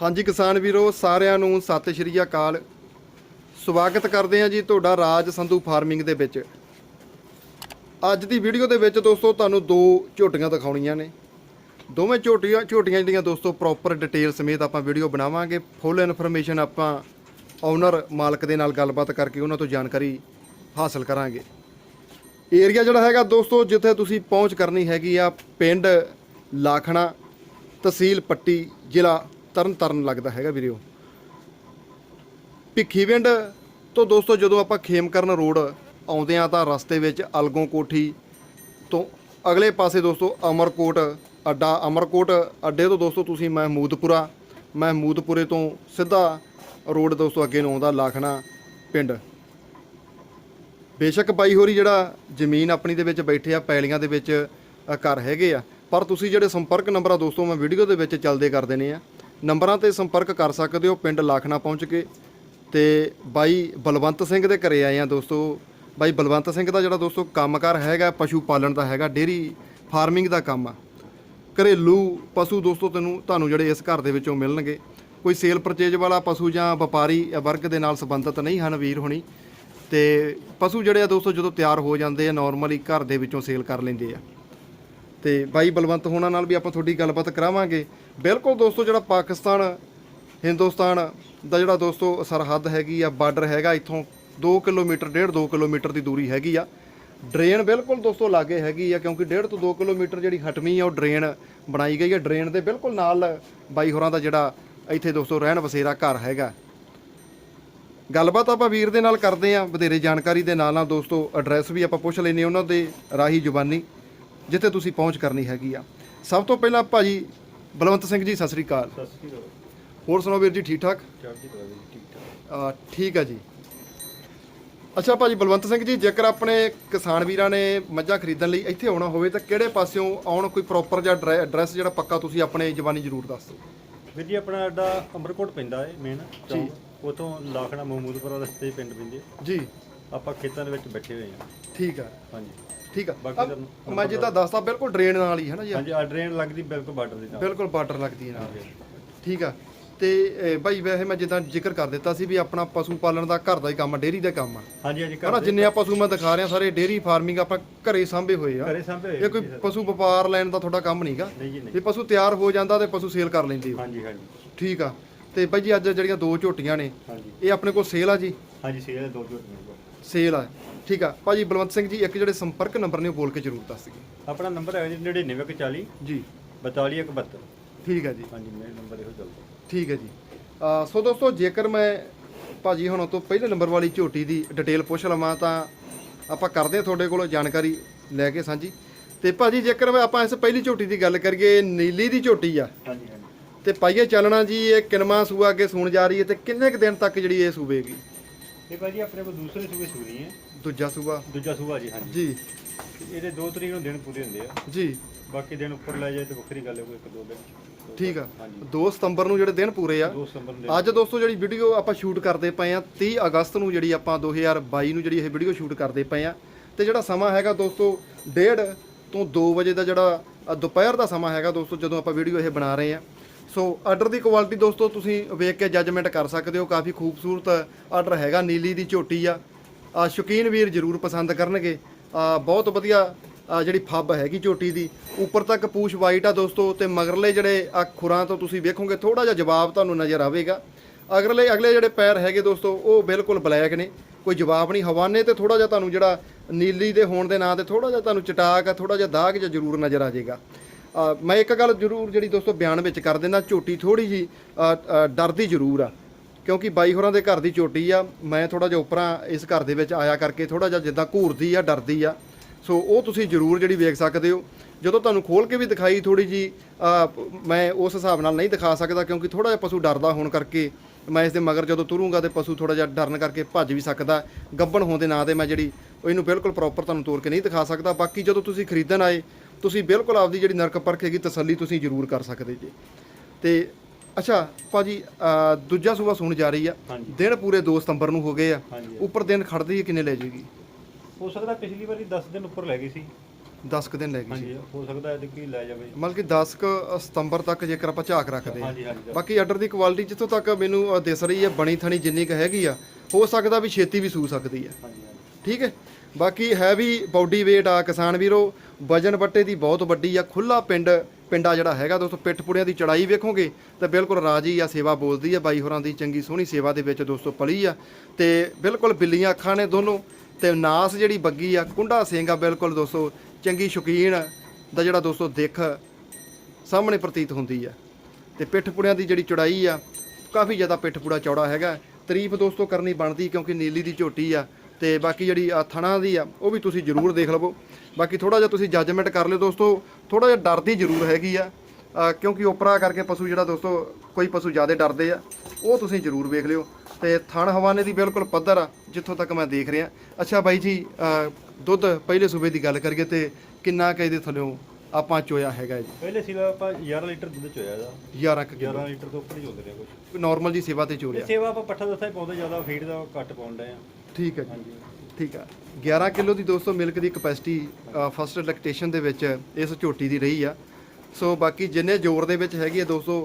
ਹਾਂਜੀ ਕਿਸਾਨ ਵੀਰੋ, ਸਾਰਿਆਂ ਨੂੰ ਸਤਿ ਸ਼੍ਰੀ ਅਕਾਲ। ਸਵਾਗਤ ਕਰਦੇ ਹਾਂ ਜੀ ਤੁਹਾਡਾ ਰਾਜ ਸੰਧੂ ਫਾਰਮਿੰਗ ਦੇ ਵਿੱਚ। ਅੱਜ ਦੀ ਵੀਡੀਓ ਦੇ ਵਿੱਚ ਦੋਸਤੋ ਤੁਹਾਨੂੰ ਦੋ ਝੋਟੀਆਂ ਦਿਖਾਉਣੀਆਂ ਨੇ। ਦੋਵੇਂ ਝੋਟੀਆਂ ਝੋਟੀਆਂ ਜਿਹੜੀਆਂ ਦੋਸਤੋ ਪ੍ਰੋਪਰ ਡਿਟੇਲ ਸਮੇਤ ਆਪਾਂ ਵੀਡੀਓ ਬਣਾਵਾਂਗੇ। ਫੁੱਲ ਇਨਫੋਰਮੇਸ਼ਨ ਆਪਾਂ ਓਨਰ ਮਾਲਕ ਦੇ ਨਾਲ ਗੱਲਬਾਤ ਕਰਕੇ ਉਹਨਾਂ ਤੋਂ ਜਾਣਕਾਰੀ ਹਾਸਲ ਕਰਾਂਗੇ। ਏਰੀਆ ਜਿਹੜਾ ਹੈਗਾ ਦੋਸਤੋ, ਜਿੱਥੇ ਤੁਸੀਂ ਪਹੁੰਚ ਕਰਨੀ ਹੈਗੀ ਆ, ਪਿੰਡ ਲਾਖਣਾ ਤਹਿਸੀਲ ਪੱਟੀ ਜ਼ਿਲ੍ਹਾ ਤਰਨ ਤਰਨ ਲੱਗਦਾ ਹੈਗਾ ਵੀਰਿਓ ਭਿੱਖੀਵਿੰਡ ਤੋਂ ਦੋਸਤੋ ਜਦੋਂ ਆਪਾਂ ਖੇਮਕਰਨ ਰੋਡ ਆਉਂਦੇ ਆ ਤਾਂ ਰਸਤੇ ਵਿੱਚ ਅਲਗੋਂ ਕੋਠੀ ਤੋਂ ਅਗਲੇ ਪਾਸੇ ਦੋਸਤੋ ਅਮਰਕੋਟ, ਅੱਡਾ ਅਮਰਕੋਟ, ਅੱਡੇ ਤੋਂ ਦੋਸਤੋ ਤੁਸੀਂ ਮਹਿਮੂਦਪੁਰਾ, ਮਹਿਮੂਦਪੁਰੇ ਤੋਂ ਸਿੱਧਾ ਰੋਡ ਦੋਸਤੋ ਅੱਗੇ ਨੂੰ ਆਉਂਦਾ ਲਾਖਣਾ ਪਿੰਡ। ਬੇਸ਼ੱਕ ਬਾਈ ਹੋਰੀ ਜਿਹੜਾ ਜ਼ਮੀਨ ਆਪਣੀ ਦੇ ਵਿੱਚ ਬੈਠੇ ਆ, ਪੈਲੀਆਂ ਦੇ ਵਿੱਚ ਘਰ ਹੈਗੇ ਆ, ਪਰ ਤੁਸੀਂ ਜਿਹੜੇ ਸੰਪਰਕ ਨੰਬਰ ਆ ਦੋਸਤੋ ਮੈਂ ਵੀਡੀਓ ਦੇ ਵਿੱਚ ਚੱਲਦੇ ਕਰ ਦੇਣੇ ਆ। ਨੰਬਰਾਂ ਤੇ ਸੰਪਰਕ ਕਰ ਸਕਦੇ ਹੋ ਪਿੰਡ ਲਾਖਣਾ ਪਹੁੰਚ ਕੇ ਤੇ ਬਾਈ ਬਲਵੰਤ ਸਿੰਘ ਦੇ ਘਰੇ ਆਏ ਆ ਦੋਸਤੋ। ਬਾਈ ਬਲਵੰਤ ਸਿੰਘ ਦਾ ਜਿਹੜਾ ਦੋਸਤੋ ਕੰਮਕਾਰ ਹੈਗਾ, ਪਸ਼ੂ ਪਾਲਣ ਦਾ ਹੈਗਾ ਡੇਰੀ ਫਾਰਮਿੰਗ ਦਾ ਕੰਮ ਆ। ਘਰੇਲੂ ਪਸ਼ੂ ਦੋਸਤੋ ਤੈਨੂੰ, ਤੁਹਾਨੂੰ ਜਿਹੜੇ ਇਸ ਘਰ ਦੇ ਵਿੱਚੋਂ ਮਿਲਣਗੇ। ਕੋਈ ਸੇਲ ਪਰਚੇਜ ਵਾਲਾ ਪਸ਼ੂ ਜਾਂ ਵਪਾਰੀ ਵਰਗ ਦੇ ਨਾਲ ਸੰਬੰਧਿਤ ਨਹੀਂ ਹਨ ਵੀਰ ਹੋਣੀ। ਤੇ ਪਸ਼ੂ ਜਿਹੜੇ ਆ ਦੋਸਤੋ ਜਦੋਂ ਤਿਆਰ ਹੋ ਜਾਂਦੇ ਆ ਨਾਰਮਲੀ ਘਰ ਦੇ ਵਿੱਚੋਂ ਸੇਲ ਕਰ ਲੈਂਦੇ ਆ। ਤੇ ਬਾਈ ਬਲਵੰਤ ਹੋਣਾ ਨਾਲ ਵੀ ਆਪਾਂ ਤੁਹਾਡੀ ਗੱਲਬਾਤ ਕਰਾਵਾਂਗੇ। ਬਿਲਕੁਲ ਦੋਸਤੋ, ਜਿਹੜਾ ਪਾਕਿਸਤਾਨ, ਹਿੰਦੁਸਤਾਨ ਦਾ ਜਿਹੜਾ ਦੋਸਤੋ ਸਰਹੱਦ ਹੈਗੀ ਆ, ਬਾਰਡਰ ਹੈਗਾ, ਇੱਥੋਂ 2 ਕਿਲੋਮੀਟਰ 1.5 2 ਕਿਲੋਮੀਟਰ ਦੀ ਦੂਰੀ ਹੈਗੀ ਆ। ਡਰੇਨ ਬਿਲਕੁਲ ਦੋਸਤੋ ਲਾਗੇ ਹੈਗੀ ਆ, ਕਿਉਂਕਿ 1.5 ਤੋਂ 2 ਕਿਲੋਮੀਟਰ ਜਿਹੜੀ ਹਟਮੀ ਆ, ਉਹ ਡਰੇਨ ਬਣਾਈ ਗਈ ਆ। ਡਰੇਨ ਦੇ ਬਿਲਕੁਲ ਨਾਲ ਬਾਈ ਹੋਰਾਂ ਦਾ ਜਿਹੜਾ ਇੱਥੇ ਦੋਸਤੋ ਰਹਿਣ ਵਸੇਰਾ ਘਰ ਹੈਗਾ। ਗੱਲਬਾਤ ਆਪਾਂ ਵੀਰ ਦੇ ਨਾਲ ਕਰਦੇ ਆਂ, ਵਧੇਰੇ ਜਾਣਕਾਰੀ ਦੇ ਨਾਲ ਨਾਲ ਦੋਸਤੋ ਐਡਰੈਸ ਵੀ ਆਪਾਂ ਪੁੱਛ ਲੈਨੇ ਉਹਨਾਂ ਦੇ ਰਾਹੀ ਜ਼ੁਬਾਨੀ। ਜਿੱਥੇ ਤੁਸੀਂ ਪਹੁੰਚ ਕਰਨੀ ਹੈਗੀ ਆ। ਸਭ ਤੋਂ ਪਹਿਲਾਂ ਭਾਜੀ ਬਲਵੰਤ ਸਿੰਘ ਜੀ ਸਤਿ ਸ੍ਰੀ ਅਕਾਲ। ਸਤਿ ਸ਼੍ਰੀ ਅਕਾਲ। ਹੋਰ ਸੁਣਾਓ ਵੀਰ ਜੀ ਠੀਕ ਠਾਕ? ਚੜ੍ਹਦੀ ਕਲਾ ਜੀ ਠੀਕ ਠਾਕ। ਅਹ ਠੀਕ ਹੈ ਜੀ। ਅੱਛਾ ਭਾਜੀ ਬਲਵੰਤ ਸਿੰਘ ਜੀ ਜੇਕਰ ਆਪਣੇ ਕਿਸਾਨ ਵੀਰਾਂ ਨੇ ਮੱਝਾਂ ਖਰੀਦਣ ਲਈ ਇੱਥੇ ਆਉਣਾ ਹੋਵੇ ਤਾਂ ਕਿਹੜੇ ਪਾਸਿਓਂ ਆਉਣ ਕੋਈ ਪ੍ਰੋਪਰ ਜਿਹਾ ਐਡਰੈਸ ਜਿਹੜਾ ਪੱਕਾ ਤੁਸੀਂ ਆਪਣੇ ਜ਼ਬਾਨੀ ਜ਼ਰੂਰ ਦੱਸ ਦਿਓ। ਵੀਰ ਜੀ ਆਪਣਾ ਅੱਡਾ ਅਮਰਕੋਟ ਪੈਂਦਾ ਹੈ ਮੇਨ ਚੌਂਕ। ਉਤੋਂ ਲਾਖਣਾ ਮਹਮੂਦਪੁਰਾ ਰਸਤੇ 'ਚ ਪਿੰਡ ਪੈਂਦੇ ਜੀ। ਆਪਾਂ ਖੇਤਾਂ ਦੇ ਵਿੱਚ ਬੈਠੇ ਹੋਏ ਹਾਂ ਠੀਕ ਆ। ਹਾਂਜੀ। ਠੀਕ ਆ। ਬਾਕੀ ਤੁਹਾਨੂੰ ਮੈਂ ਜਿੱਦਾਂ ਦੱਸਦਾ ਬਿਲਕੁਲ ਡਰੇਨ ਨਾਲ ਹੀ ਹੈ ਨਾ ਜੀ? ਹਾਂਜੀ ਆ ਡਰੇਨ ਲੱਗਦੀ ਬਿਲਕੁਲ ਬਾਰਡਰ ਦੇ ਨਾਲ। ਬਿਲਕੁਲ ਬਾਰਡਰ ਲੱਗਦੀ ਹੈ ਨਾਲ ਠੀਕ ਆ। ਤੇ ਭਾਈ ਵੈਸੇ ਮੈਂ ਜਿੱਦਾਂ ਜ਼ਿਕਰ ਕਰ ਦਿੱਤਾ ਸੀ ਵੀ ਆਪਣਾ ਪਸ਼ੂ ਪਾਲਣ ਦਾ ਘਰ ਦਾ ਹੀ ਕੰਮ ਆ ਡੇਰੀ ਦਾ ਕੰਮ ਆ। ਹਾਂਜੀ ਹਾਂਜੀ ਹਨਾ ਘਰ ਜਿੰਨੇ ਆ ਪਸ਼ੂ ਮੈਂ ਦਿਖਾ ਰਿਹਾ ਸਾਰੇ ਡੇਰੀ ਫਾਰਮਿੰਗ ਆਪਾਂ ਘਰੇ ਸਾਂਭੇ ਹੋਏ ਆ। ਘਰੇ ਸਾਂਭੇ ਹੋਏ ਇਹ ਕੋਈ ਪਸ਼ੂ ਵਪਾਰ ਲੈਣ ਦਾ ਤੁਹਾਡਾ ਕੰਮ ਨਹੀਂਗਾ। ਨਹੀਂ ਜੀ ਨਹੀਂ। ਵੀ ਪਸ਼ੂ ਤਿਆਰ ਹੋ ਜਾਂਦਾ ਤੇ ਪਸ਼ੂ ਸੇਲ ਕਰ ਲੈਂਦੇ ਹੋ। ਹਾਂਜੀ ਹਾਂਜੀ। ਠੀਕ ਆ। ਤੇ ਭਾਈ ਜੀ ਅੱਜ ਜਿਹੜੀਆਂ ਦੋ ਝੋਟੀਆਂ ਨੇ ਹਾਂਜੀ। ਇਹ ਆਪਣੇ ਕੋਲ ਸੇਲ ਆ ਜੀ? ਹਾਂਜੀ ਸੇਲ ਦੋ ਝੋਟੀਆਂ ਸੇਲ ਆ। ਠੀਕ ਆ। ਭਾਜੀ ਬਲਵੰਤ ਸਿੰਘ ਜੀ ਇੱਕ ਜਿਹੜੇ ਸੰਪਰਕ ਨੰਬਰ ਨੇ ਉਹ ਬੋਲ ਕੇ ਜ਼ਰੂਰ ਦੱਸ ਦਿਓ। ਆਪਣਾ ਨੰਬਰ ਹੈ ਜੀ 9940 ਜੀ। 4271 ਠੀਕ ਆ ਜੀ। ਹਾਂਜੀ ਮੇਰਾ ਨੰਬਰ ਇਹੋ ਚੱਲਦਾ ਠੀਕ ਹੈ ਜੀ। ਅ, ਸੋ ਦੋਸਤੋ ਜੇਕਰ ਮੈਂ ਭਾਜੀ ਹੁਣ ਤੋਂ ਪਹਿਲੇ ਨੰਬਰ ਵਾਲੀ ਝੋਟੀ ਦੀ ਡਿਟੇਲ ਪੁੱਛ ਲਵਾਂ ਤਾਂ ਆਪਾਂ ਕਰਦੇ ਹਾਂ ਤੁਹਾਡੇ ਕੋਲੋਂ ਜਾਣਕਾਰੀ ਲੈ ਕੇ ਸਾਂਝੀ। ਤੇ ਭਾਜੀ ਜੇਕਰ ਮੈਂ ਆਪਾਂ ਇਸ ਪਹਿਲੀ ਝੋਟੀ ਦੀ ਗੱਲ ਕਰੀਏ ਨੀਲੀ ਦੀ ਝੋਟੀ ਆ। ਹਾਂਜੀ ਹਾਂਜੀ। ਤੇ ਪਾਈਏ ਚੱਲਣਾ ਜੀ ਇਹ ਕਿਨਮਾ ਸੂਆ ਅੱਗੇ ਸੂਣ ਜਾ ਰਹੀ ਹੈ ਤੇ ਕਿੰਨੇ ਕੁ ਦਿਨ ਤੱਕ ਜਿਹੜੀ ਇਹ ਸੂਵੇਗੀ? ਇਹ ਭਾਜੀ ਆਪਣੇ ਕੋਲ ਦੂਸਰੇ ਸੂਬੇ ਸੂਣੀ ਹੈ। ਦੂਜਾ ਸੂਆ ਦੂਜਾ ਸੂਬਾ ਜੀ ਹਾਂਜੀ। ਜੀ। ਇਹਦੇ 2 ਤਰੀਕ ਨੂੰ ਦਿਨ ਪੂਰੇ ਹੁੰਦੇ ਆ। ਜੀ। ਬਾਕੀ ਦਿਨ ਉੱਪਰ ਲੈ ਜਾਏ ਤੇ ਵੱਖਰੀ ਗੱਲ ਹੈ ਕੋਈ ਇੱਕ ਦੋ ਦਿਨ ਠੀਕ ਆ। ਹਾਂਜੀ। 2 ਸਤੰਬਰ ਨੂੰ ਜਿਹੜੇ ਦਿਨ ਪੂਰੇ ਆ 2 ਸਤੰਬਰ ਦੇ ਅੱਜ ਦੋਸਤੋ ਜਿਹੜੀ ਵੀਡੀਓ ਆਪਾਂ ਸ਼ੂਟ ਕਰਦੇ ਪਏ ਆ 30 ਅਗਸਤ ਨੂੰ ਜਿਹੜੀ ਆਪਾਂ 2022 ਨੂੰ ਜਿਹੜੀ ਇਹ ਵੀਡੀਓ ਸ਼ੂਟ ਕਰਦੇ ਪਏ ਆ ਤੇ ਜਿਹੜਾ ਸਮਾਂ ਹੈਗਾ ਦੋਸਤੋ 1:30 ਤੋਂ 2 ਵਜੇ ਦਾ ਜਿਹੜਾ ਦੁਪਹਿਰ ਦਾ ਸਮਾਂ ਹੈਗਾ ਦੋਸਤੋ ਜਦੋਂ ਆਪਾਂ ਵੀਡੀਓ ਇਹ ਬਣਾ ਰਹੇ ਆ। ਸੋ ਆਰਡਰ ਦੀ ਕੁਆਲਿਟੀ ਦੋਸਤੋ ਤੁਸੀਂ ਵੇਖ ਕੇ ਜੱਜਮੈਂਟ ਕਰ ਸਕਦੇ ਹੋ। ਕਾਫੀ ਖੂਬਸੂਰਤ ਆਰਡਰ ਹੈਗਾ, ਨੀਲੀ ਦੀ ਝੋਟੀ ਆ। ਸ਼ੌਕੀਨ ਵੀਰ ਜ਼ਰੂਰ ਪਸੰਦ ਕਰਨਗੇ। ਬਹੁਤ ਵਧੀਆ ਜਿਹੜੀ ਫੱਬ ਹੈਗੀ ਝੋਟੀ ਦੀ। ਉੱਪਰ ਤੱਕ ਪੂਛ ਵਾਈਟ ਆ ਦੋਸਤੋ ਤੇ ਮਗਰਲੇ ਜਿਹੜੇ ਆ ਖੁਰਾਂ ਤੋਂ ਤੁਸੀਂ ਵੇਖੋਗੇ ਥੋੜਾ ਜਿਹਾ ਜਵਾਬ ਤੁਹਾਨੂੰ ਨਜ਼ਰ ਆਵੇਗਾ। ਅਗਲੇ ਅਗਲੇ ਜਿਹੜੇ ਪੈਰ ਹੈਗੇ ਦੋਸਤੋ, ਉਹ ਬਿਲਕੁਲ ਬਲੈਕ ਨੇ। ਕੋਈ ਜਵਾਬ ਨਹੀਂ, ਹਵਾਨੇ ਤੇ ਥੋੜਾ ਜਿਹਾ ਤੁਹਾਨੂੰ ਜਿਹੜਾ ਨੀਲੀ ਦੇ ਹੋਣ ਦੇ ਨਾਂ ਤੇ ਥੋੜਾ ਜਿਹਾ ਤੁਹਾਨੂੰ ਚਟਾਕ ਆ ਥੋੜਾ ਜਿਹਾ ਦਾਗ ਜਿਹਾ ਜ਼ਰੂਰ ਨਜ਼ਰ ਆ ਜਾਏਗਾ। ਮੈਂ ਇੱਕ ਗੱਲ ਜ਼ਰੂਰ ਜਿਹੜੀ ਦੋਸਤੋ ਬਿਆਨ ਵਿੱਚ ਕਰ ਦਿੰਦਾ, ਝੋਟੀ ਥੋੜੀ ਜੀ ਡਰਦੀ ਜ਼ਰੂਰ ਆ। ਕਿਉਂਕਿ ਬਾਈ ਹੋਰਾਂ ਦੇ ਘਰ ਦੀ ਝੋਟੀ ਆ, ਮੈਂ ਥੋੜਾ ਜਿਹਾ ਉੱਪਰਾਂ ਇਸ ਘਰ ਦੇ ਵਿੱਚ ਆਇਆ ਕਰਕੇ ਥੋੜਾ ਜਿਹਾ ਜਿੱਦਾਂ ਘੂਰਦੀ ਆ, ਡਰਦੀ ਆ। ਸੋ ਉਹ ਤੁਸੀਂ ਜ਼ਰੂਰ ਜਿਹੜੀ ਵੇਖ ਸਕਦੇ ਹੋ। ਜਦੋਂ ਤੁਹਾਨੂੰ ਖੋਲ ਕੇ ਵੀ ਦਿਖਾਈ ਥੋੜੀ ਜੀ ਮੈਂ ਉਸ ਹਿਸਾਬ ਨਾਲ ਨਹੀਂ ਦਿਖਾ ਸਕਦਾ ਕਿਉਂਕਿ ਥੋੜਾ ਜਿਹਾ ਪਸ਼ੂ ਡਰਦਾ ਹੋਣ ਕਰਕੇ ਮੈਂ ਇਸ ਦੇ ਮਗਰ ਜਦੋਂ ਤੁਰੂੰਗਾ ਤੇ ਪਸ਼ੂ ਥੋੜਾ ਜਿਹਾ ਡਰਨ ਕਰਕੇ ਭੱਜ ਵੀ ਸਕਦਾ। ਗੱਬਣ ਹੋਣ ਦੇ ਨਾਂ ਤੇ ਮੈਂ ਜਿਹੜੀ ਇਹਨੂੰ ਬਿਲਕੁਲ ਪ੍ਰੋਪਰ ਤੁਹਾਨੂੰ ਤੋੜ ਕੇ ਨਹੀਂ ਦਿਖਾ ਸਕਦਾ। ਬਾਕੀ ਜਦੋਂ ਤੁਸੀਂ ਖਰੀਦਣ ਆਏ ਤੁਸੀਂ ਬਿਲਕੁਲ ਆਪਦੀ ਜਿਹੜੀ ਨਰਕ ਪਰਖ ਹੈਗੀ ਤਸੱਲੀ ਤੁਸੀਂ ਜ਼ਰੂਰ ਕਰ ਸਕਦੇ ਜੀ। ਤੇ ਅੱਛਾ ਭਾਜੀ ਦੂਜਾ ਸੂਬਾ ਸੁਣ ਜਾ ਰਹੀ ਆ। ਹਾਂਜੀ। ਦਿਨ ਪੂਰੇ 2 ਸਤੰਬਰ ਨੂੰ ਹੋ ਗਏ ਆ। ਹਾਂਜੀ ਉੱਪਰ ਦਿਨ ਖੜਦੀ ਹੈ ਕਿੰਨੇ ਲੈ ਜੇਗੀ? ਹੋ ਸਕਦਾ ਪਿਛਲੀ ਵਾਰੀ 10 ਦਿਨ ਉੱਪਰ ਲੈ ਗਈ ਸੀ। 10 ਕੁ ਦਿਨ ਲੈ ਗਈ ਸੀ। ਹਾਂਜੀ ਹੋ ਸਕਦਾ ਹੈ ਕਿ ਲੈ ਜਾਵੇ। ਮਤਲਬ ਕਿ 10 ਕੁ ਸਤੰਬਰ ਤੱਕ ਜੇਕਰ ਆਪਾਂ ਝਾਕ ਰੱਖਦੇ ਹਾਂ। ਹਾਂਜੀ ਹਾਂਜੀ ਬਾਕੀ ਆਰਡਰ ਦੀ ਕੁਆਲਿਟੀ ਜਿੱਥੋਂ ਤੱਕ ਮੈਨੂੰ ਅ, ਦਿਸ ਰਹੀ ਹੈ ਬਣੀ ਥਣੀ ਜਿੰਨੀ ਕੁ ਹੈਗੀ ਆ ਹੋ ਸਕਦਾ ਵੀ ਛੇਤੀ ਵੀ ਸੂ ਸਕਦੀ ਹਾਂਜੀ ਹਾਂਜੀ। ਠੀਕ ਹੈ? ਬਾਕੀ ਹੈਵੀ ਬਾਡੀ weight ਆ ਕਿਸਾਨ ਵੀਰੋ, ਵਜਨ ਬੱਟੇ ਦੀ ਬਹੁਤ ਵੱਡੀ ਆ ਖੁੱਲਾ ਪਿੰਡ, ਪਿੰਡਾ ਜਿਹੜਾ ਹੈਗਾ ਦੋਸਤੋ, ਪਿੱਠ ਪੁੜਿਆਂ ਦੀ ਚੜਾਈ ਵੇਖੋਗੇ ਤਾਂ ਬਿਲਕੁਲ ਰਾਜੀ ਆ, ਸੇਵਾ ਬੋਲਦੀ ਆ, ਬਾਈ ਹੋਰਾਂ ਦੀ ਚੰਗੀ ਸੋਹਣੀ ਸੇਵਾ ਦੇ ਵਿੱਚ ਦੋਸਤੋ ਪਲੀ ਆ। ਤੇ ਬਿਲਕੁਲ ਬਿੱਲੀਆਂ ਅੱਖਾਂ ਨੇ ਦੋਨੋਂ, ਤੇ ਨਾਸ ਜਿਹੜੀ ਬੱਗੀ ਆ, ਕੁੰਡਾ ਸਿੰਘ ਆ, ਬਿਲਕੁਲ ਦੋਸਤੋ, ਚੰਗੀ ਸ਼ੌਕੀਨ ਦਾ ਜਿਹੜਾ ਦੋਸਤੋ ਦੇਖ ਸਾਹਮਣੇ ਪ੍ਰਤੀਤ ਹੁੰਦੀ ਆ। ਤੇ ਪਿੱਠ ਪੁੜਿਆਂ ਦੀ ਜਿਹੜੀ ਚੌੜਾਈ ਆ, ਕਾਫੀ ਜ਼ਿਆਦਾ ਪਿੱਠ ਪੁੜਾ ਚੌੜਾ ਹੈਗਾ। ਤਾਰੀਫ ਦੋਸਤੋ ਕਰਨੀ ਬਣਦੀ ਕਿਉਂਕਿ ਨੀਲੀ ਦੀ ਝੋਟੀ ਆ ਤੇ ਬਾਕੀ ਜਿਹੜੀ ਆ ਥਣਾ ਦੀ ਆ ਉਹ ਵੀ ਤੁਸੀਂ ਜ਼ਰੂਰ ਦੇਖ ਲਵੋ। ਬਾਕੀ ਥੋੜਾ ਜਿਹਾ ਤੁਸੀਂ ਜੱਜਮੈਂਟ ਕਰ ਲਿਓ ਦੋਸਤੋ ਥੋੜਾ ਜਿਹਾ ਡਰਦੀ ਜ਼ਰੂਰ ਹੈਗੀ ਆ। ਕਿਉਂਕਿ ਉਪਰਾ ਕਰਕੇ ਪਸ਼ੂ ਜਿਹੜਾ ਦੋਸਤੋ ਕੋਈ ਪਸ਼ੂ ਜ਼ਿਆਦਾ ਡਰਦੇ ਆ ਉਹ ਤੁਸੀਂ ਜ਼ਰੂਰ ਵੇਖ ਲਿਓ। ਤੇ ਥਣ ਹਵਾਨੇ ਦੀ ਬਿਲਕੁਲ ਪੱਧਰ ਆ ਜਿੱਥੋਂ ਤੱਕ ਮੈਂ ਦੇਖ ਰਿਹਾ। ਅੱਛਾ ਬਾਈ ਜੀ ਦੁੱਧ ਪਹਿਲੇ ਸੂਬੇ ਦੀ ਗੱਲ ਕਰੀਏ ਤੇ ਕਿੰਨਾ ਕੁ ਇਹਦੇ ਥੱਲਿਓਂ ਆਪਾਂ ਚੋਇਆ ਹੈਗਾ ਜੀ? ਪਹਿਲੇ ਸੀਗਾ ਆਪਾਂ 11 ਲੀਟਰ ਦੁੱਧ ਚੋਇਆ ਇਹਦਾ। 11 ਕੁ 11 ਲੀਟਰ ਤੋਂ ਉੱਪਰ ਹੀ ਚੋਂਦੇ ਰਿਹਾ ਕੁਝ ਨਾਰਮਲ ਜੀ ਸੇਵਾ ਤੇ ਚੋਰਿਆ। ਸੇਵਾ ਆਪਾਂ ਪੱਠਾ ਦੱਸਿਆ ਪਾਉਂਦੇ ਜ਼ਿਆਦਾ ਫੀਡ ਦਾ ਘੱਟ ਪਾਉਂਦੇ ਆ। ਠੀਕ ਹੈ ਜੀ ਠੀਕ ਆ 11 ਕਿਲੋ ਦੀ ਦੋਸਤੋ ਮਿਲਕ ਦੀ ਕਪੈਸਿਟੀ ਫਸਟ ਲੈਕਟੇਸ਼ਨ ਦੇ ਵਿੱਚ ਇਸ ਝੋਟੀ ਦੀ ਰਹੀ ਆ। ਸੋ ਬਾਕੀ ਜਿੰਨੇ ਜ਼ੋਰ ਦੇ ਵਿੱਚ ਹੈਗੀ ਆ ਦੋਸਤੋ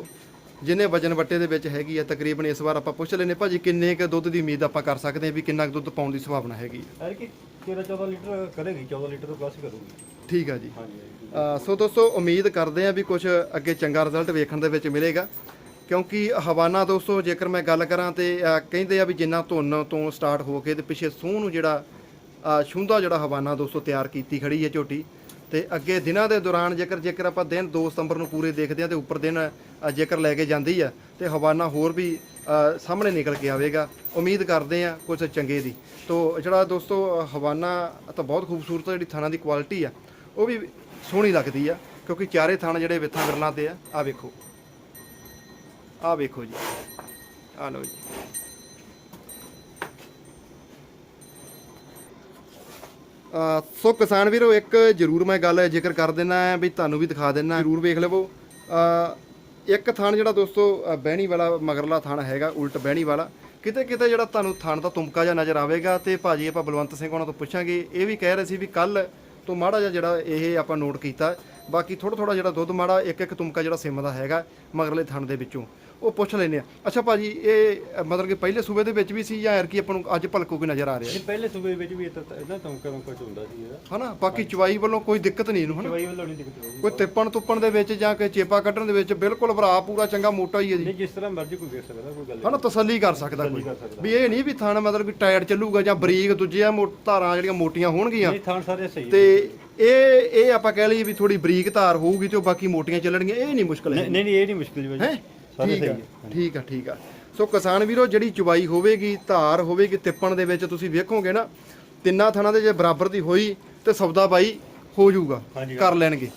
ਜਿੰਨੇ ਵਜਨ ਵੱਟੇ ਦੇ ਵਿੱਚ ਹੈਗੀ ਆ ਤਕਰੀਬਨ ਇਸ ਵਾਰ ਆਪਾਂ ਪੁੱਛ ਲੈਨੇ ਭਾਜੀ ਕਿੰਨੇ ਕ ਦੁੱਧ ਦੀ ਉਮੀਦ ਆਪਾਂ ਕਰ ਸਕਦੇ ਹਾਂ ਵੀ ਕਿੰਨਾ ਕੁ ਦੁੱਧ ਪਾਉਣ ਦੀ ਸੰਭਾਵਨਾ ਹੈਗੀ ਆ। ਯਾਰ ਕਿ 13 14 ਲੀਟਰ ਕਰੇਗੀ 14 ਲੀਟਰ ਤੋਂ ਪਲੱਸ ਹੀ ਕਰੂਗੀ। ਠੀਕ ਆ ਜੀ। ਸੋ ਦੋਸਤੋ ਉਮੀਦ ਕਰਦੇ ਆ ਵੀ ਕੁਝ ਅੱਗੇ ਚੰਗਾ ਰਿਜ਼ਲਟ ਵੇਖਣ ਦੇ ਵਿੱਚ ਮਿਲੇਗਾ। ਕਿਉਂਕਿ ਹਵਾਨਾ ਦੋਸਤੋ ਜੇਕਰ ਮੈਂ ਗੱਲ ਕਰਾਂ ਤੇ ਕਹਿੰਦੇ ਆ ਵੀ ਜਿੰਨਾ ਧੁੰਨ ਤੋਂ ਸਟਾਰਟ ਹੋ ਕੇ ਤੇ ਪਿੱਛੇ ਸੂਹ ਨੂੰ ਜਿਹੜਾ ਅ, ਛੂੰਦਾ ਜਿਹੜਾ ਹਵਾਨਾ ਦੋਸਤੋ ਤਿਆਰ ਕੀਤੀ ਖੜੀ ਹੈ ਝੋਟੀ। ਤੇ ਅੱਗੇ ਦਿਨਾਂ ਦੇ ਦੌਰਾਨ ਜੇਕਰ ਜੇਕਰ ਆਪਾਂ ਦਿਨ 2 ਸਤੰਬਰ ਨੂੰ ਪੂਰੇ ਦੇਖਦੇ ਆ ਤੇ ਉੱਪਰ ਦਿਨ ਜੇਕਰ ਲੈ ਕੇ ਜਾਂਦੀ ਆ ਤੇ ਹਵਾਨਾ ਹੋਰ ਵੀ ਸਾਹਮਣੇ ਨਿਕਲ ਕੇ ਆਵੇਗਾ। ਉਮੀਦ ਕਰਦੇ ਆ ਕੁਝ ਚੰਗੇ ਦੀ। ਤੋ ਜਿਹੜਾ ਦੋਸਤੋ ਹਵਾਨਾ ਤਾਂ ਬਹੁਤ ਖੂਬਸੂਰਤ ਜਿਹੜੀ ਥਾਣਾ ਦੀ ਕੁਆਲਿਟੀ ਆ ਉਹ ਵੀ ਸੋਹਣੀ ਲੱਗਦੀ ਆ ਕਿਉਂਕਿ ਚਾਰੇ ਥਣ ਜਿਹੜੇ ਵਿਥਾਂ ਵਿਰਲਾਂ ਤੇ ਆ ਆ ਵੇਖੋ। ਆ ਵੇਖੋ ਜੀ, ਆ ਲਓ ਜੀ। ਸੋ ਕਿਸਾਨ ਵੀਰੋ, ਇੱਕ ਜ਼ਰੂਰ ਮੈਂ ਗੱਲ ਜ਼ਿਕਰ ਕਰ ਦਿੰਦਾ ਹੈ ਵੀ ਤੁਹਾਨੂੰ ਵੀ ਦਿਖਾ ਦਿੰਦਾ ਜ਼ਰੂਰ ਵੇਖ ਲਵੋ। ਇੱਕ ਥਾਣ ਜਿਹੜਾ ਦੋਸਤੋ ਬਹਿਣੀ ਵਾਲਾ ਮਗਰਲਾ ਥਾਣ ਹੈਗਾ, ਉਲਟ ਬਹਿਣੀ ਵਾਲਾ। ਕਿਤੇ ਕਿਤੇ ਜਿਹੜਾ ਤੁਹਾਨੂੰ ਥਾਣ ਦਾ ਤੁਮਕਾ ਜਿਹਾ ਨਜ਼ਰ ਆਵੇਗਾ ਤੇ ਭਾਜੀ ਆਪਾਂ ਬਲਵੰਤ ਸਿੰਘ ਉਹਨਾਂ ਤੋਂ ਪੁੱਛਾਂਗੇ, ਇਹ ਵੀ ਕਹਿ ਰਹੇ ਸੀ ਵੀ ਕੱਲ ਤੋਂ ਮਾੜਾ ਜਿਹਾ ਜਿਹੜਾ ਇਹ ਆਪਾਂ ਨੋਟ ਕੀਤਾ। ਬਾਕੀ ਥੋੜਾ ਥੋੜਾ ਜਿਹੜਾ ਦੁੱਧ ਮਾੜਾ ਇੱਕ ਇੱਕ ਤੁਮਕਾ ਜਿਹੜਾ ਸਿਮ ਦਾ ਹੈਗਾ ਮਗਰਲੇ ਥਣ ਦੇ ਵਿੱਚੋਂ। ਉਹ ਪੁੱਛ ਲੈਨੇ ਆ। ਅੱਛਾ ਭਾਜੀ ਇਹ ਮਤਲਬ ਕਿ ਪਹਿਲੇ ਸੂਬੇ ਦੇ ਵਿੱਚ ਵੀ ਸੀ ਜਾਂ ਐਰਕੀ ਆਪਾਂ ਨੂੰ ਅੱਜ ਭਲਕੋ ਕੇ ਨਜ਼ਰ ਆ ਰਿਹਾ? ਇਹ ਪਹਿਲੇ ਸੂਬੇ ਵਿੱਚ ਵੀ ਇਦਾਂ ਤੌਂਕਾ ਤੌਂਕਾ ਚੁੰਦਾ ਸੀ ਇਹਦਾ। ਹਨਾ? ਬਾਕੀ ਚਵਾਈ ਵੱਲੋਂ ਕੋਈ ਦਿੱਕਤ ਨਹੀਂ ਇਹਨੂੰ ਹਨਾ? ਚਵਾਈ ਵੱਲੋਂ ਨਹੀਂ ਦਿੱਕਤ ਹੋਈ ਕੋਈ ਤਿੱਪਣ ਤੁੱਪਣ ਦੇ ਵਿੱਚ ਜਾਂ ਕੋਈ ਚੇਪਾ ਕੱਢਣ ਦੇ ਵਿੱਚ ਬਿਲਕੁਲ ਭਰਾ ਪੂਰਾ ਚੰਗਾ ਮੋਟਾ ਹੀ ਹੈ ਜੀ। ਨਹੀਂ ਜਿਸ ਤਰ੍ਹਾਂ ਮਰਜ਼ੀ ਕੋਈ ਵੇਖ ਸਕਦਾ ਕੋਈ ਗੱਲ ਹਨਾ? ਤਸੱਲੀ ਕਰ ਸਕਦਾ ਕੋਈ। ਵੀ ਇਹ ਨਹੀਂ ਵੀ ਥਣ ਮਤਲਬ ਕਿ ਟਾਇਰ ਚੱਲੂਗਾ ਜਾਂ ਬਰੀਕ ਦੂਜੇ ਆ ਮੋ- ਧਾਰਾਂ ਜਿਹੜੀਆਂ ਮੋਟੀਆਂ ਹੋਣਗੀਆਂ। ਨਹੀਂ ਥਾਣ ਸਾਰੇ ਸਹੀ ਤੇ ਇਹ ਇਹ ਆਪਾਂ ਕਹਿ ਲਈਏ ਵੀ ਥੋੜੀ ਬਰੀਕ ਧਾਰ ਹੋਊਗੀ ਤੇ ਬਾਕੀ ਮੋਟੀਆਂ ਚੱਲਣਗੀਆਂ ਇਹ ਨਹੀਂ ਮੁਸ਼ਕਲ ਹੈ। ਨਹੀਂ ਨਹੀਂ ਇਹ ਨਹੀਂ ਮੁਸ਼ਕਿਲ ਜੀ ਹੈ? ਠੀਕ ਆ ਹੈ। ਠੀਕ ਆ ਠੀਕ ਆ। ਸੋ ਕਿਸਾਨ ਵੀਰੋ ਜਿਹੜੀ ਚੁਬਾਈ ਹੋਵੇਗੀ ਧਾਰ ਹੋਵੇਗੀ ਤਿੱਪਣ ਦੇ ਵਿੱਚ ਤੁਸੀਂ ਵੇਖੋਗੇ ਨਾ ਤਿੰਨਾਂ ਥਣਾਂ ਦੇ ਜੇ ਬਰਾਬਰ ਦੀ ਹੋਈ ਤੇ ਸੌਦਾ ਬਾਈ ਹੋ ਜਾਊਗਾ ਕਰ ਲੈਣਗੇ।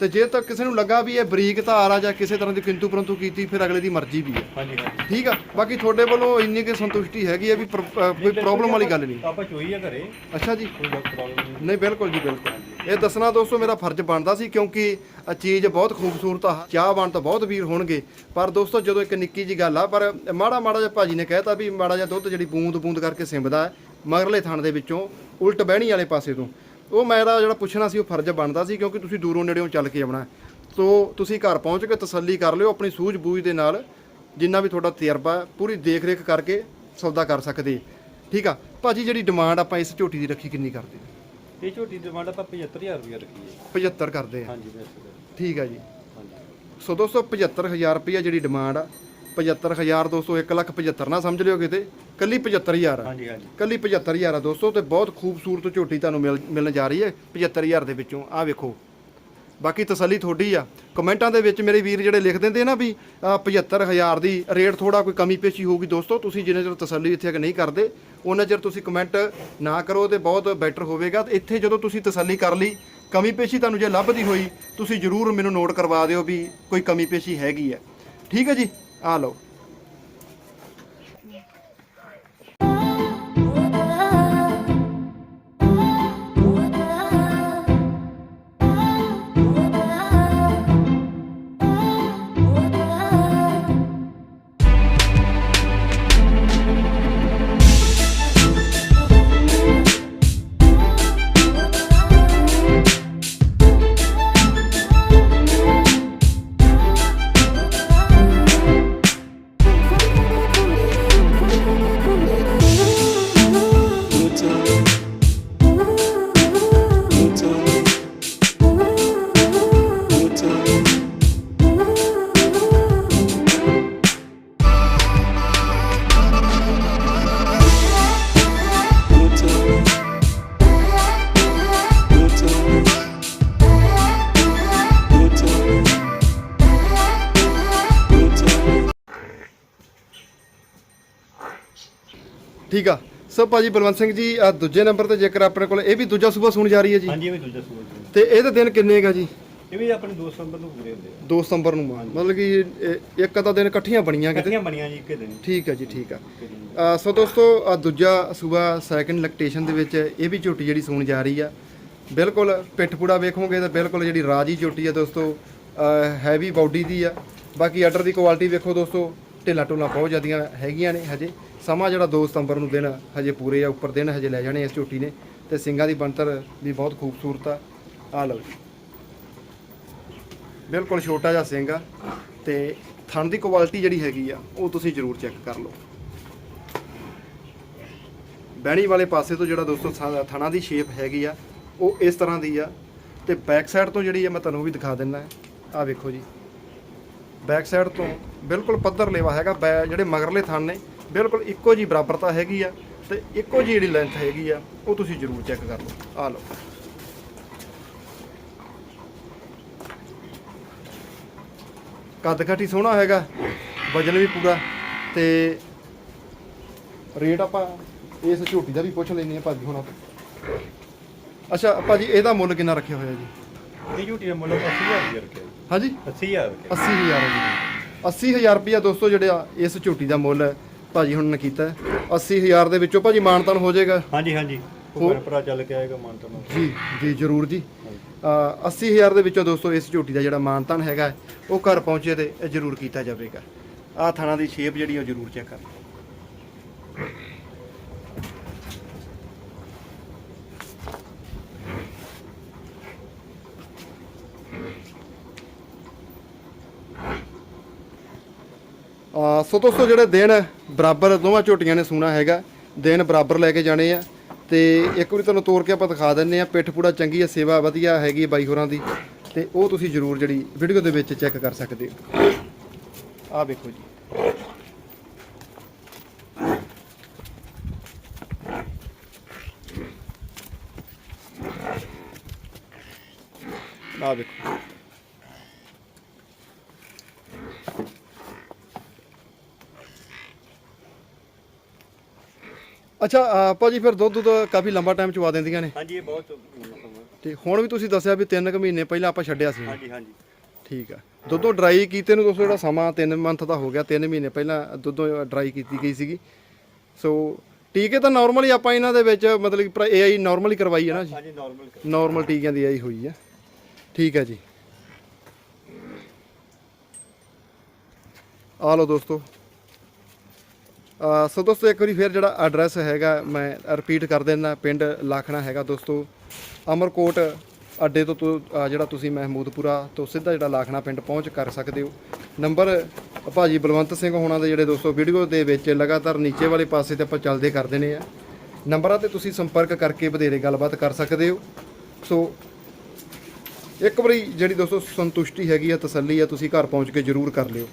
ਤੇ ਜੇ ਤਾਂ ਕਿਸੇ ਨੂੰ ਲੱਗਾ ਵੀ ਇਹ ਬਰੀਕ ਧਾਰ ਆ ਜਾਂ ਕਿਸੇ ਤਰ੍ਹਾਂ ਦੀ ਕਿੰਤੂ ਪਰੰਤੂ ਕੀਤੀ ਫਿਰ ਅਗਲੇ ਦੀ ਮਰਜ਼ੀ ਵੀ ਹੈ ਹਾਂਜੀ ਠੀਕ ਆ? ਬਾਕੀ ਤੁਹਾਡੇ ਵੱਲੋਂ ਇੰਨੀ ਕਿ ਸੰਤੁਸ਼ਟੀ ਹੈਗੀ ਹੈ ਵੀ ਕੋਈ ਪ੍ਰੋਬਲਮ ਵਾਲੀ ਗੱਲ ਨਹੀਂ। ਆਪਾਂ ਚੋਈ ਆ ਘਰੇ। ਅੱਛਾ ਜੀ। ਕੋਈ ਪ੍ਰੋਬਲਮ ਨਹੀਂ। ਨਹੀਂ ਬਿਲਕੁਲ ਜੀ ਬਿਲਕੁਲ। ਇਹ ਦੱਸਣਾ ਦੋਸਤੋ ਮੇਰਾ ਫਰਜ਼ ਬਣਦਾ ਸੀ ਕਿਉਂਕਿ ਚੀਜ਼ ਬਹੁਤ ਖੂਬਸੂਰਤ ਆ। ਚਾਹ ਬਣ ਤਾਂ ਬਹੁਤ ਵੀਰ ਹੋਣਗੇ। ਪਰ ਦੋਸਤੋ ਜਦੋਂ ਇੱਕ ਨਿੱਕੀ ਜੀ ਗੱਲ ਆ, ਪਰ ਮਾੜਾ ਮਾੜਾ ਜਿਹਾ ਭਾਜੀ ਨੇ ਕਹਿਤਾ ਵੀ ਮਾੜਾ ਜਿਹਾ ਦੁੱਧ ਜਿਹੜੀ ਬੂੰਦ ਬੂੰਦ ਕਰਕੇ ਸਿੰਬਦਾ ਮਗਰਲੇ ਥਣ ਦੇ ਵਿੱਚੋਂ, ਉਲਟ ਬਹਿਣੀ ਵਾਲੇ ਪਾਸੇ ਤੋਂ। ਉਹ ਮੇਰਾ ਜਿਹੜਾ ਪੁੱਛਣਾ ਸੀ ਉਹ ਫਰਜ਼ ਬਣਦਾ ਸੀ ਕਿਉਂਕਿ ਤੁਸੀਂ ਦੂਰੋਂ ਨੇੜਿਓਂ ਚੱਲ ਕੇ ਆਉਣਾ ਸੋ ਤੁਸੀਂ ਘਰ ਪਹੁੰਚ ਕੇ ਤਸੱਲੀ ਕਰ ਲਿਓ, ਆਪਣੀ ਸੂਝ-ਬੂਝ ਦੇ ਨਾਲ ਜਿੰਨਾ ਵੀ ਤੁਹਾਡਾ ਤਜਰਬਾ ਪੂਰੀ ਦੇਖ-ਰੇਖ ਕਰਕੇ ਸੌਦਾ ਕਰ ਸਕਦੇ। ਠੀਕ ਆ? ਭਾਜੀ, ਜਿਹੜੀ ਡਿਮਾਂਡ ਆਪਾਂ ਇਸ ਝੋਟੀ ਦੀ ਰੱਖੀ ਕਿੰਨੀ ਕਰਦੇ ਇਹ ਝੋਟੀ ਦੀ ਡਿਮਾਂਡ ਆਪਾਂ 75000 ਰੁਪਏ ਰੱਖੀ ਹੈ। 75 ਕਰਦੇ ਆ। ਹਾਂਜੀ ਬਸ ਠੀਕ ਆ ਜੀ। ਹਾਂਜੀ। ਸੋ ਦੋਸਤੋ 75000 ਰੁਪਈਆ ਜਿਹੜੀ ਡਿਮਾਂਡ ਆ 75000 ਦੋਸਤੋ 1 ਲੱਖ 75 ਨਾ ਸਮਝ ਲਿਓ ਕਿਤੇ। ਕੱਲੀ 75000 ਆ। ਹਾਂਜੀ ਹਾਂਜੀ। ਕੱਲੀ 75000 ਆ ਦੋਸਤੋ ਤੇ ਬਹੁਤ ਖੂਬਸੂਰਤ ਝੋਟੀ ਤੁਹਾਨੂੰ ਮਿਲ ਮਿਲਣ ਜਾ ਰਹੀ ਹੈ 75000 ਦੇ ਵਿੱਚੋਂ। ਆ ਵੇਖੋ ਬਾਕੀ ਤਸੱਲੀ ਤੁਹਾਡੀ ਆ। ਕਮੈਂਟਾਂ ਦੇ ਵਿੱਚ ਮੇਰੇ ਵੀਰ ਜਿਹੜੇ ਲਿਖ ਦਿੰਦੇ ਨਾ ਵੀ ਆਹ 75000 ਦੀ ਰੇਟ ਥੋੜਾ ਕੋਈ ਕਮੀ ਪੇਸ਼ੀ ਹੋਊਗੀ ਦੋਸਤੋ, ਤੁਸੀਂ ਜਿੰਨੇ ਚਿਰ ਤਸੱਲੀ ਇੱਥੇ ਤੱਕ ਨਹੀਂ ਕਰਦੇ ਉਹਨਾਂ ਚਿਰ ਤੁਸੀਂ ਕਮੈਂਟ ਨਾ ਕਰੋ ਤੇ ਬਹੁਤ ਬੈਟਰ ਹੋਵੇਗਾ। ਤੇ ਇੱਥੇ ਜਦੋਂ ਤੁਸੀਂ ਤਸੱਲੀ ਕਰ ਲਈ, ਕਮੀ ਪੇਸ਼ੀ ਤੁਹਾਨੂੰ ਜੇ ਲੱਭਦੀ ਹੋਈ, ਤੁਸੀਂ ਜਰੂਰ ਮੈਨੂੰ ਨੋਟ ਕਰਵਾ ਦਿਓ ਵੀ ਕੋਈ ਕਮੀ ਪੇਸ਼ੀ ਹੈਗੀ ਹੈ ਠੀਕ ਹੈ ਜੀ? ਆ ਲਓ। ਠੀਕ ਆ। ਸੋ ਭਾਜੀ ਬਲਵੰਤ ਸਿੰਘ ਜੀ ਆ ਦੂਜੇ ਨੰਬਰ ਤੇ ਜੇਕਰ ਆਪਣੇ ਕੋਲ ਇਹ ਵੀ ਦੂਜਾ ਸੂਬਾ ਸੂਣ ਜਾ ਰਹੀ ਹੈ ਜੀ? ਹਾਂਜੀ ਇਹ ਵੀ ਦੂਜਾ ਸੂਆ ਜੀ। ਤੇ ਇਹਦੇ ਦਿਨ ਕਿੰਨੇ ਹੈਗਾ ਜੀ? ਇਹ ਵੀ ਆਪਣੇ 200 ਨੰਬਰ ਨੂੰ ਪੂਰੇ ਹੁੰਦੇ ਆ। 2 ਸਤੰਬਰ ਨੂੰ ਮਤਲਬ ਕਿ ਇਹ- ਇੱਕ ਅੱਧਾ ਦਿਨ ਇਕੱਠੀਆਂ ਬਣੀਆਂ ਕਿਤੇ? ਕਿੰਨੀਆਂ ਬਣੀਆਂ ਜੀ ਇੱਕੇ ਦਿਨ। ਠੀਕ ਹੈ ਜੀ ਠੀਕ ਆ। ਅ, ਸੋ ਦੋਸਤੋ ਆ ਦੂਜਾ ਸੂਬਾ ਸੈਕੰਡ ਲੈਕਟੇਸ਼ਨ ਦੇ ਵਿੱਚ ਇਹ ਵੀ ਝੋਟੀ ਜਿਹੜੀ ਸੂਣ ਜਾ ਰਹੀ ਆ। ਬਿਲਕੁਲ ਪਿੱਠ ਪੂੜਾ ਵੇਖੋਗੇ ਤਾਂ ਬਿਲਕੁਲ ਜਿਹੜੀ ਰਾਜੀ ਝੋਟੀ ਆ ਦੋਸਤੋ ਹੈਵੀ ਬਾਡੀ ਦੀ ਆ। ਬਾਕੀ ਆਰਡਰ ਦੀ ਕੁਆਲਿਟੀ ਵੇਖੋ ਦੋਸਤੋ ਢਿੱਲਾ ਢੁੱਲਾ ਬਹੁਤ ਜ਼ਿਆਦੀਆਂ ਹੈਗੀਆਂ ਨੇ ਹਜੇ। ਸਮਾਂ ਜਿਹੜਾ 2 ਸਤੰਬਰ ਨੂੰ ਦਿਨ ਹਜੇ ਪੂਰੇ ਆ, ਉੱਪਰ ਦਿਨ ਹਜੇ ਲੈ ਜਾਣੇ ਇਸ ਝੋਟੀ ਨੇ। ਤੇ ਸਿੰਘਾਂ ਦੀ ਬਣਤਰ ਵੀ ਬਹੁਤ ਖੂਬਸੂਰਤ ਆ। ਆ ਲਓ ਜੀ। ਬਿਲਕੁਲ ਛੋਟਾ ਜਿਹਾ ਸਿੰਘ ਆ ਤੇ ਥਣ ਦੀ ਕੁਆਲਿਟੀ ਜਿਹੜੀ ਹੈਗੀ ਆ, ਉਹ ਤੁਸੀਂ ਜ਼ਰੂਰ ਚੈੱਕ ਕਰ ਲਓ। ਬਹਿਣੀ ਵਾਲੇ ਪਾਸੇ ਤੋਂ ਜਿਹੜਾ ਦੋਸਤੋ ਥਾ- ਥਣਾ ਦੀ ਸ਼ੇਪ ਹੈਗੀ ਆ, ਉਹ ਇਸ ਤਰ੍ਹਾਂ ਦੀ ਆ। ਤੇ ਬੈਕ ਸਾਈਡ ਤੋਂ ਜਿਹੜੀ ਆ, ਮੈਂ ਤੁਹਾਨੂੰ ਵੀ ਦਿਖਾ ਦਿੰਦਾ ਆ ਵੇਖੋ ਜੀ। ਬੈਕ ਸਾਈਡ ਤੋਂ ਬਿਲਕੁਲ ਪੱਧਰ ਲੇਵਾ ਹੈਗਾ, ਬੈ- ਜਿਹੜੇ ਮਗਰਲੇ ਥਣ ਨੇ ਬਿਲਕੁਲ ਇੱਕੋ ਜੀ ਬਰਾਬਰਤਾ ਹੈਗੀ ਆ ਤੇ ਇੱਕੋ ਜੀ ਜਿਹੜੀ ਲੈਂਥ ਹੈਗੀ ਆ ਉਹ ਤੁਸੀਂ ਜ਼ਰੂਰ ਚੈੱਕ ਕਰ ਲਓ। ਆ ਲਓ। ਕੱਦ ਕਾਠੀ ਸੋਹਣਾ ਹੈਗਾ ਵਜਨ ਵੀ ਪੂਰਾ ਤੇ ਰੇਟ ਆਪਾਂ ਇਸ ਝੋਟੀ ਦਾ ਵੀ ਪੁੱਛ ਲੈਂਦੇ ਆ ਭਾਜੀ ਹੁਣ ਆਪਾਂ। ਅੱਛਾ ਭਾਜੀ ਇਹਦਾ ਮੁੱਲ ਕਿੰਨਾ ਰੱਖਿਆ ਹੋਇਆ ਜੀ? ਇਹ ਝੂਟੀ ਦਾ ਮੁੱਲ 80000 ਰੁਪਏ ਰੱਖਿਆ ਜੀ। ਹਾਂਜੀ? 80000 ਰੁਪਏ 80000 ਜੀ 80000 ਰੁਪਇਆ ਦੋਸਤੋ ਜਿਹੜਾ ਇਸ ਝੋਟੀ ਦਾ ਮੁੱਲ ਭਾਜੀ ਹੁਣ ਨੇ ਕੀਤਾ। ਹੈ। 80000 ਦੇ ਵਿੱਚੋਂ ਭਾਜੀ ਮਾਨਤਾਨ ਹੋ ਜਾਏਗਾ। ਹਾਂਜੀ ਹਾਂਜੀ। ਹੋਰ? ਉਹ ਭਰਾ ਚੱਲ ਕੇ ਆਏਗਾ ਮਾਨਤਾ ਨੂੰ ਜੀ ਜੀ ਜ਼ਰੂਰ ਜੀ। ਅ, 80000 ਦੇ ਵਿੱਚੋਂ ਦੋਸਤੋ ਇਸ ਝੋਟੀ ਦਾ ਜਿਹੜਾ ਮਾਨਤਾਨ ਹੈਗਾ ਉਹ ਘਰ ਪਹੁੰਚੇ ਤੇ ਇਹ ਜ਼ਰੂਰ ਕੀਤਾ ਜਾਵੇਗਾ। ਆਹ ਥਾਣਾ ਦੀ ਸ਼ੇਪ ਜਿਹੜੀ ਉਹ ਜ਼ਰੂਰ ਚੈੱਕ ਕਰ ਸੋ ਦੋਸਤੋ, ਜਿਹੜੇ ਦਿਨ ਬਰਾਬਰ ਦੋਵਾਂ ਝੋਟੀਆਂ ਨੇ ਸੂਣਾ ਹੈਗਾ। ਦਿਨ ਬਰਾਬਰ ਲੈ ਕੇ ਜਾਣੇ ਆ। ਤੇ ਇੱਕ ਵਾਰੀ ਤੁਹਾਨੂੰ ਤੋੜ ਕੇ ਆਪਾਂ ਦਿਖਾ ਦਿੰਨੇ ਆ, ਪਿੱਠ ਪੂੜਾ ਚੰਗੀ ਆ, ਸੇਵਾ ਵਧੀਆ ਹੈਗੀ ਆ ਬਾਈ ਹੋਰਾਂ ਦੀ। ਤੇ ਉਹ ਤੁਸੀਂ ਜ਼ਰੂਰ ਜਿਹੜੀ ਵੀਡੀਓ ਦੇ ਵਿੱਚ ਚੈੱਕ ਕਰ ਸਕਦੇ ਹੋ। ਆਹ ਵੇਖੋ ਜੀ। ਆਹ ਵੇਖੋ। ਅੱਛਾ ਆ, ਭਾਜੀ ਫਿਰ ਦੁੱਧ ਦੁੱਧ ਕਾਫੀ ਲੰਬਾ ਟਾਈਮ ਚਵਾ ਦਿੰਦੀਆਂ ਨੇ। ਹਾਂਜੀ ਇਹ ਬਹੁਤ। ਤੇ ਹੁਣ ਵੀ ਤੁਸੀਂ ਦੱਸਿਆ ਵੀ 3 ਕੁ ਮਹੀਨੇ ਪਹਿਲਾਂ ਆਪਾਂ ਛੱਡਿਆ ਸੀ। ਹਾਂਜੀ ਹਾਂਜੀ। ਠੀਕ ਆ। ਦੁੱਧੋਂ ਡਰਾਈ ਕੀਤੇ ਨੂੰ ਦੋਸਤੋ ਜਿਹੜਾ ਸਮਾਂ 3 ਮੰਥ ਦਾ ਹੋ ਗਿਆ 3 ਮਹੀਨੇ ਪਹਿਲਾਂ ਦੁੱਧੋਂ ਡਰਾਈ ਕੀਤੀ ਗਈ ਸੀਗੀ। ਸੋ ਟੀਕੇ ਤਾਂ ਨਾਰਮਲੀ ਆਪਾਂ ਇਹਨਾਂ ਦੇ ਵਿੱਚ ਮਤਲਬ ਕਿ ਏਆਈ ਨਾਰਮਲੀ ਕਰਵਾਈ ਹੈ ਨਾ ਜੀ? ਹਾਂਜੀ ਨਾਰਮਲ ਨਾਰਮਲ ਟੀਕਿਆਂ ਦੀ ਆਈ ਹੋਈ ਆ ਠੀਕ ਹੈ ਜੀ। ਆ ਲਓ ਦੋਸਤੋ ਆ ਸੋ ਦੋਸਤੋ, ਇੱਕ ਵਾਰੀ ਫਿਰ ਜਿਹੜਾ ਐਡਰੈਸ ਹੈਗਾ, ਮੈਂ ਰਿਪੀਟ ਕਰ ਦਿੰਦਾ, ਪਿੰਡ ਲਾਖਣਾ ਹੈਗਾ ਦੋਸਤੋ। ਅਮਰਕੋਟ, ਅੱਡੇ ਤੋਂ ਤੁ- ਆ ਜਿਹੜਾ ਤੁਸੀਂ ਮਹਿਮੂਦਪੁਰਾ ਤੋਂ ਸਿੱਧਾ ਜਿਹੜਾ ਲਾਖਣਾ ਪਿੰਡ ਪਹੁੰਚ ਕਰ ਸਕਦੇ ਹੋ। ਨੰਬਰ ਭਾਜੀ ਬਲਵੰਤ ਸਿੰਘ ਹੋਣਾ ਦੇ ਜਿਹੜੇ ਦੋਸਤੋ ਵੀਡੀਓ ਦੇ ਵਿੱਚ ਲਗਾਤਾਰ ਨੀਚੇ ਵਾਲੇ ਪਾਸੇ ਤੇ ਆਪਾਂ ਚੱਲਦੇ ਕਰ ਦਿੰਦੇ ਆ। ਨੰਬਰਾਂ ਤੇ ਤੁਸੀਂ ਸੰਪਰਕ ਕਰਕੇ ਵਧੇਰੇ ਗੱਲਬਾਤ ਕਰ ਸਕਦੇ ਹੋ। ਸੋ, ਇੱਕ ਵਾਰੀ ਜਿਹੜੀ ਦੋਸਤੋ ਸੰਤੁਸ਼ਟੀ ਹੈਗੀ ਆ, ਤਸੱਲੀ ਆ, ਤੁਸੀਂ ਘਰ ਪਹੁੰਚ ਕੇ ਜ਼ਰੂਰ ਕਰ ਲਿਓ।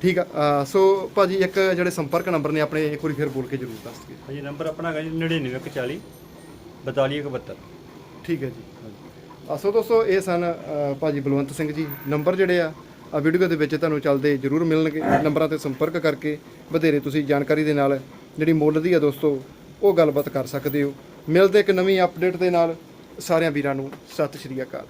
ਠੀਕ ਆ ਅ, ਸੋ ਭਾਜੀ ਇੱਕ ਜਿਹੜੇ ਸੰਪਰਕ ਨੰਬਰ ਨੇ ਆਪਣੇ ਇੱਕ ਵਾਰੀ ਫਿਰ ਬੋਲ ਕੇ ਜ਼ਰੂਰ ਦੱਸ ਦਿਓ। ਹਾਂਜੀ ਨੰਬਰ ਆਪਣਾ ਹੈਗਾ ਜੀ 9940 4272 ਠੀਕ ਹੈ ਜੀ। ਆ ਸੋ ਦੋਸਤੋ ਇਹ ਸਨ ਅ, ਭਾਜੀ ਬਲਵੰਤ ਸਿੰਘ ਜੀ ਨੰਬਰ ਜਿਹੜੇ ਆ ਆ ਵੀਡੀਓ ਦੇ ਵਿੱਚ ਤੁਹਾਨੂੰ ਚੱਲਦੇ ਜ਼ਰੂਰ ਮਿਲਣਗੇ। ਨੰਬਰਾਂ ਤੇ ਸੰਪਰਕ ਕਰਕੇ ਵਧੇਰੇ ਤੁਸੀਂ ਜਾਣਕਾਰੀ ਦੇ ਨਾਲ ਜਿਹੜੀ ਮੁੱਲ ਦੀ ਆ ਦੋਸਤੋ ਉਹ ਗੱਲਬਾਤ ਕਰ ਸਕਦੇ ਹੋ। ਮਿਲਦੇ ਇੱਕ ਨਵੀਂ ਅਪਡੇਟ ਦੇ ਨਾਲ। ਸਾਰਿਆਂ ਵੀਰਾਂ ਨੂੰ ਸਤਿ ਸ਼੍ਰੀ ਅਕਾਲ।